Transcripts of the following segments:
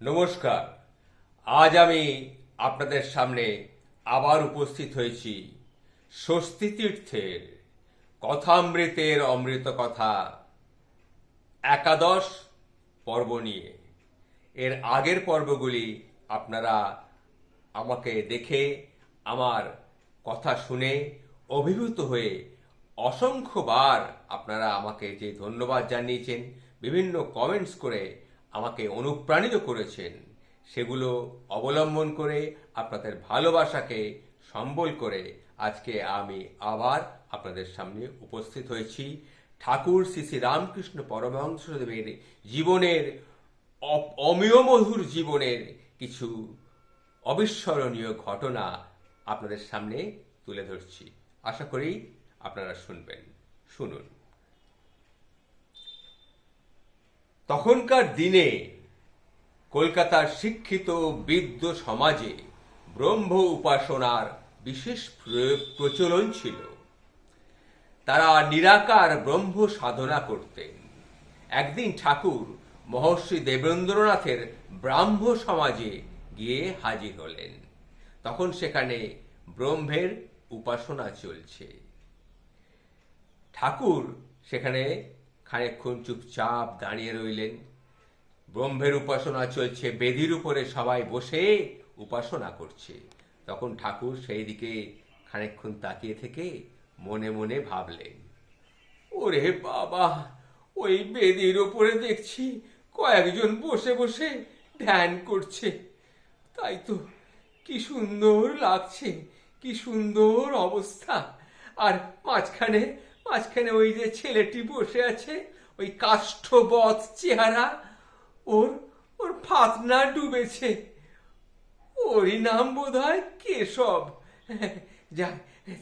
নমস্কার। আজ আমি আপনাদের সামনে আবার উপস্থিত হয়েছি স্বস্তি তীর্থের কথামৃতের অমৃত কথা একাদশ পর্ব নিয়ে। এর আগের পর্বগুলি আপনারা আমাকে দেখে, আমার কথা শুনে অভিভূত হয়ে অসংখ্যবার আপনারা আমাকে যে ধন্যবাদ জানিয়েছেন, বিভিন্ন কমেন্টস করে আমাকে অনুপ্রাণিত করেছেন। সেগুলো অবলম্বন করে আপনাদের ভালোবাসাকে সম্বল করে আজকে আমি আবার আপনাদের সামনে উপস্থিত হয়েছি। ঠাকুর শ্রী শ্রী রামকৃষ্ণ পরমহংসদেবের জীবনের অমিয় মধুর জীবনের কিছু অবিস্মরণীয় ঘটনা আপনাদের সামনে তুলে ধরছি। আশা করি আপনারা শুনবেন। শুনুন। তখনকার দিনে কলকাতার শিক্ষিত বিদ্য সমাজে ব্রহ্ম উপাসনার বিশেষ প্র- প্রচলন ছিল। তারা নিরাকার ব্রহ্ম সাধনা করতেন। একদিন ঠাকুর মহর্ষি দেবেন্দ্রনাথের ব্রাহ্ম সমাজে গিয়ে হাজির হলেন। তখন সেখানে ব্রহ্মের উপাসনা চলছে। ঠাকুর সেখানে খানিকক্ষণ চুপচাপ দাঁড়িয়ে রইলেন। ব্রহ্মের উপাসনা চলছে, বেদির উপরে সবাই বসে উপাসনা করছে। তখন ঠাকুর সেই দিকে খানিকক্ষণ তাকিয়ে থেকে মনে মনে ভাবলেন, ওরে বাবা, ওই বেদির উপরে দেখছি কয়েকজন বসে বসে ধ্যান করছে। তাই তো কি সুন্দর লাগছে, কি সুন্দর অবস্থা। আর মাঝখানে মাঝখানে ওই যে ছেলেটি বসে আছে, ওই কাষ্ঠবধ চেহারা, ওর ওর ফাতনা ডুবেছে। ওরই নাম বোধ হয় কেশব। যা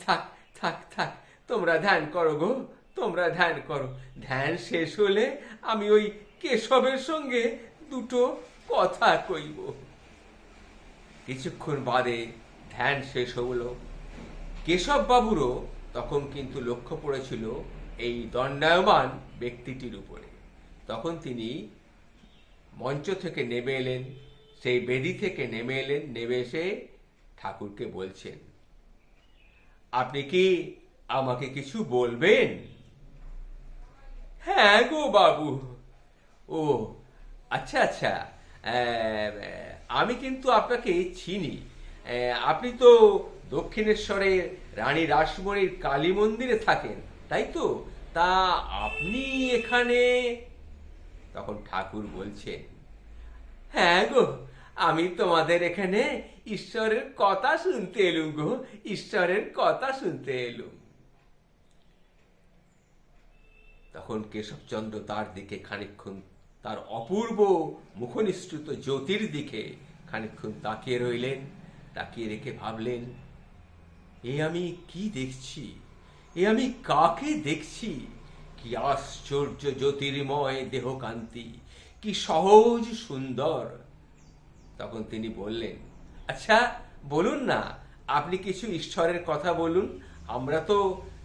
থাক থাক থাক, তোমরা ধ্যান করো গো, তোমরা ধ্যান করো। ধ্যান শেষ হলে আমি ওই কেশবের সঙ্গে দুটো কথা কইব। কিছুক্ষণ বাদে ধ্যান শেষ হলো। কেশব বাবুরও তখন কিন্তু লক্ষ্য পড়েছিল এই দণ্ডায়মান ব্যক্তিটির উপরে। তখন তিনি মঞ্চ থেকে নেমে এলেন, সেই বেদি থেকে নেমে এলেন, নেমে এসে ঠাকুরকে বলছেন, আপনি কি আমাকে কিছু বলবেন? হ্যাঁ গো বাবু। ও আচ্ছা আচ্ছা। আমি কিন্তু আপনাকে চিনি। আপনি তো দক্ষিণেশ্বরে রানী রাসমণির কালী মন্দিরে থাকেন, তাই তো? তা আপনি এখানে? তখন ঠাকুর বলছেন হ্যাঁ গো, আমি তোমাদের এখানে ঈশ্বরের কথা শুনতে এলুম গো, ঈশ্বরের কথা শুনতে এলুম। তখন কেশবচন্দ্র তার দিকে খানিকক্ষণ, তার অপূর্ব মুখনিসৃত জ্যোতির দিকে খানিকক্ষণ তাকিয়ে রইলেন, তাকিয়ে রেখে ভাবলেন এ আমি কি দেখছি? এ আমি কাকে দেখছি? কি আশ্চর্য জ্যোতির্ময় দেহকান্তি, কি সহজ সুন্দর। তখন তিনি বললেন আচ্ছা বলুন না, আপনি কিছু ঈশ্বরের কথা বলুন, আমরা তো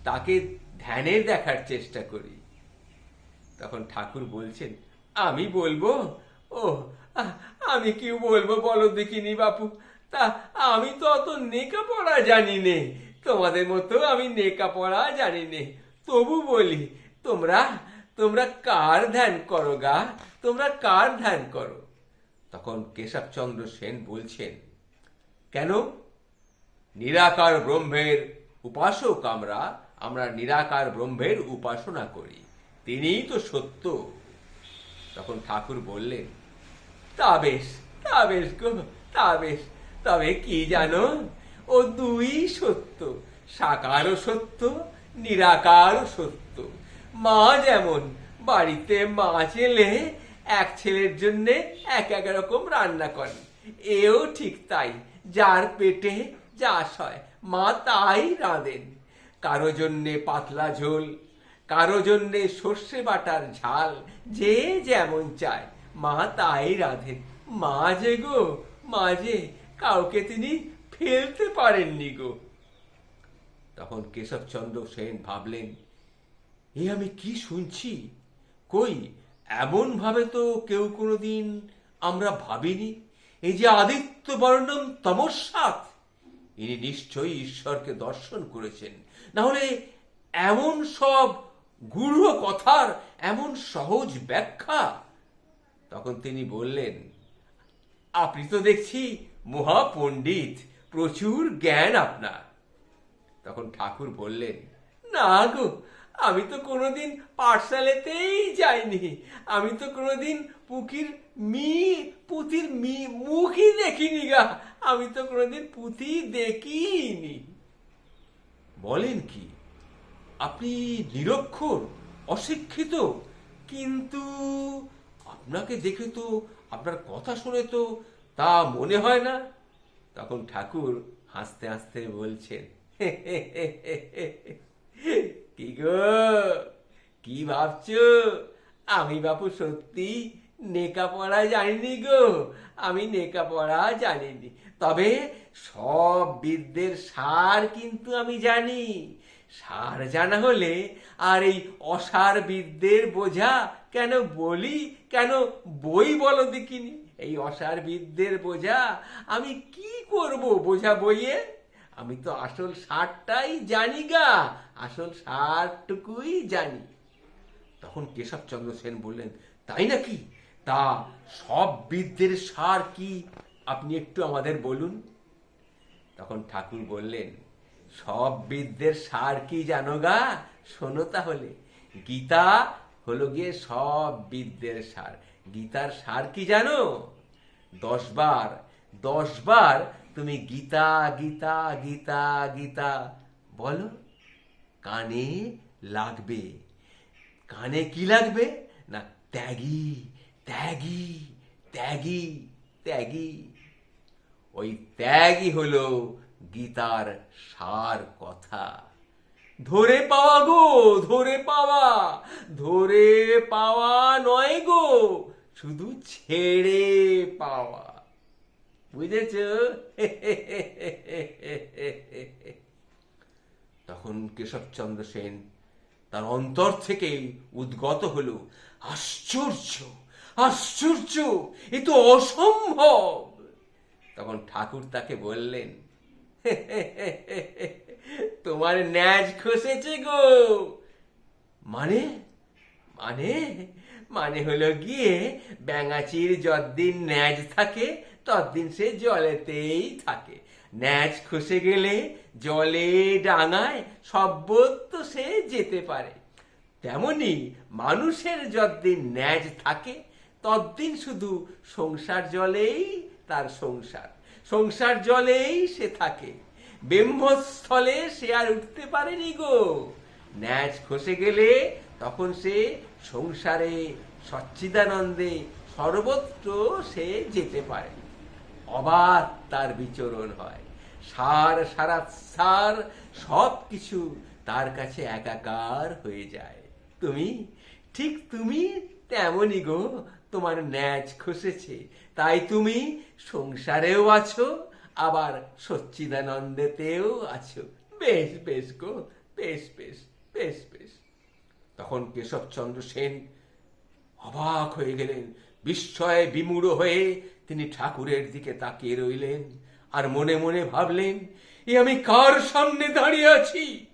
তাকে ধ্যানের দেখার চেষ্টা করি। তখন ঠাকুর বলছেন, আমি বলব? ও আমি কি বলব? বলো দেখিনি বাপু তা আমি তো অত নেকা পড়া জানি নে। তোমাদের মতো আমি নেকা পড়া জানি নে। তবু বলি, তোমরা তোমরা কার ধ্যান করো গা? তোমরা কার ধ্যান করো? তখন কেশবচন্দ্র সেন বলছেন, কেন? নিরাকার ব্রহ্মের উপাসক আমরা আমরা নিরাকার ব্রহ্মের উপাসনা করি। তিনিই তো সত্য। তখন ঠাকুর বললেন, তা বেশ তা বেশ গো, তা বেশ। তবে কি জানো? ও দুই সত্য, সাকারও সত্য, নিরাকারও সত্য। মা যেমন বাড়িতে মা এলে এক ছেলের জন্য এক এক রকম রান্না করে এও ঠিক তাই, যার পেটে যা হয় মা তাই রাঁধেন। কারও জন্যে পাতলা ঝোল, কারও জন্যে সর্ষে বাটার ঝাল, যে যেমন চায়, মা তাই রাঁধেন। মা যে গো, মা যে কাউকে তিনি ফেলতে পারেননি গো। তখন কেশবচন্দ্র সেন ভাবলেন, এ আমি কি শুনছি? কই এমন ভাবে তো কেউ কোনোদিন আমরা ভাবিনি। এই যে আদিত্য বর্ণম তমস্যাৎ। ইনি নিশ্চয়ই ঈশ্বরকে দর্শন করেছেন। না হলে এমন সব গূঢ় কথার এমন সহজ ব্যাখ্যা? তখন তিনি বললেন, আপনি তো দেখছি মহাপণ্ডিত, প্রচুর জ্ঞান আপনার। তখন ঠাকুর বললেন, না গো, আমি তো কোনোদিন পাঠশালাতেই যাইনি। আমি তো কোনোদিন পুকির মি, পুঁথির মি, মুখই দেখিনি গা। আমি তো কোনোদিন পুঁথি দেখিনি। বলেন কি, আপনি নিরক্ষর, অশিক্ষিত, কিন্তু আপনাকে দেখে তো, আপনার কথা শুনে তো তা মনে হয় না? তখন ঠাকুর হাসতে হাসতে বলছেন কি গো? কি ভাবছ? আমি বাপু সত্যি নেকা পড়া জানিনি গো। আমি নেকা পড়া জানিনি। তবে সব বিদ্যের সার কিন্তু আমি জানি। সার জানা হলে আর এই অসার বিদ্যের বোঝা কেন বলি, কেন বই বলো দেখিনি? এই অসার বিদ্যের বোঝা আমি কি করব বোঝা বইয়ে? আমি তো আসল সারটাই জানি গা, আসল সারটুকুই জানি। তখন কেশবচন্দ্র সেন বললেন, তাই নাকি? তা সব বিদ্যের সার কি? আপনি একটু আমাদের বলুন। তখন ঠাকুর বললেন, সব বিদ্যের সার কি জানো গা? শোনো তাহলে। গীতা হলো গিয়ে সব বিদ্যের সার। গীতার সার কি জানো? দশ বার দশ বার তুমি গীতা গীতা গীতা গীতা, বলো, কানে লাগবে। কানে কি লাগবে? না, ত্যাগী ত্যাগী ত্যাগী ত্যাগী। ওই ত্যাগই হলো গীতার সার কথা। ধরে পাওয়া গো, ধরে পাওয়া ধরে পাওয়া নয় গো। শুধু ছেড়ে পাওয়া। বুঝেছ? তখন কেশবচন্দ্র সেন তার অন্তর থেকে উদ্গত হলো। আশ্চর্য আশ্চর্য, এ তো অসম্ভব। তখন ঠাকুর তাকে বললেন, তোমার ন্যাজ খসেছে গো। মানে? মানে? মানে হলো গিয়ে ব্যাঙাচির যতদিন ন্যাজ থাকে ততদিন সে জলেতেই থাকে। ন্যাজ খসে গেলে জলে ডাঙায় সর্বত্র সে যেতে পারে। তেমনি মানুষের যতদিন ন্যাজ থাকে ততদিন শুধু সংসার জলেই তার সংসার। সংসার জলেই সে থাকে। ব্রহ্মস্থলে সে আর উঠতে পারেনি গো। ন্যাজ খসে গেলে তখন সে সংসারে সচ্চিদানন্দে সর্বত্র সে যেতে পারে। অবাধ তার বিচরণ হয়। সার সারা সার সব কিছু তার কাছে একাকার হয়ে যায়। তুমি? ঠিক তুমি? তেমনই গো, তোমার ন্যাজ খসেছে। তাই তুমি সংসারেও আছো, আবার সচ্চিদানন্দেতেও আছো। বেশ বেশ গো, বেশ বেশ বেশ বেশ। তখন কেশবচন্দ্র সেন অবাক হয়ে গেলেন। বিস্ময়ে বিমূঢ় হয়ে তিনি ঠাকুরের দিকে তাকিয়ে রইলেন আর মনে মনে ভাবলেন, এ আমি কার সামনে দাঁড়িয়ে আছি?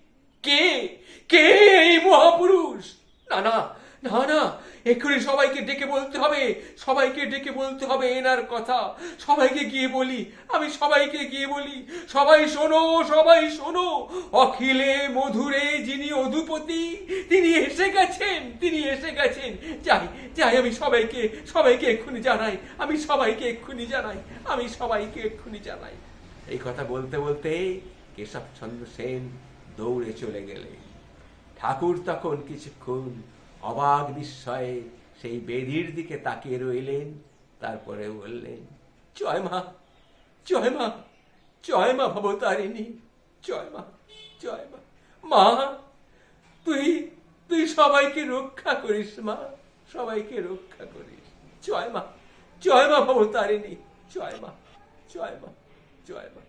কে? কে এই মহাপুরুষ? না না না না এক্ষুনি সবাইকে ডেকে বলতে হবে, সবাইকে ডেকে বলতে হবে এনার কথা। সবাইকে গিয়ে বলি, আমি সবাইকে গিয়ে বলি, সবাই শোনো সবাই শোনো, অখিলে মধুরে যিনি অধুপতি, তিনি এসে গেছেন, তিনি এসে গেছেন। যাই যাই, আমি সবাইকে সবাইকে এক্ষুনি জানাই, আমি সবাইকে এক্ষুনি জানাই, আমি সবাইকে এক্ষুনি জানাই। এই কথা বলতে বলতে কেশবচন্দ্র সেন দৌড়ে চলে গেলেন। ঠাকুর তখন কিছুক্ষণ অবাক বিস্ময়ে সেই বেদির দিকে তাকিয়ে রইলেন, তারপরে বললেন, জয় মা জয় মা জয় মা ভবতারিণী, জয় মা জয় মা। মা, তুই তুই সবাইকে রক্ষা করিস মা, সবাইকে রক্ষা করিস। জয় মা জয় মা ভবতারিণী, জয় মা জয় মা জয় মা।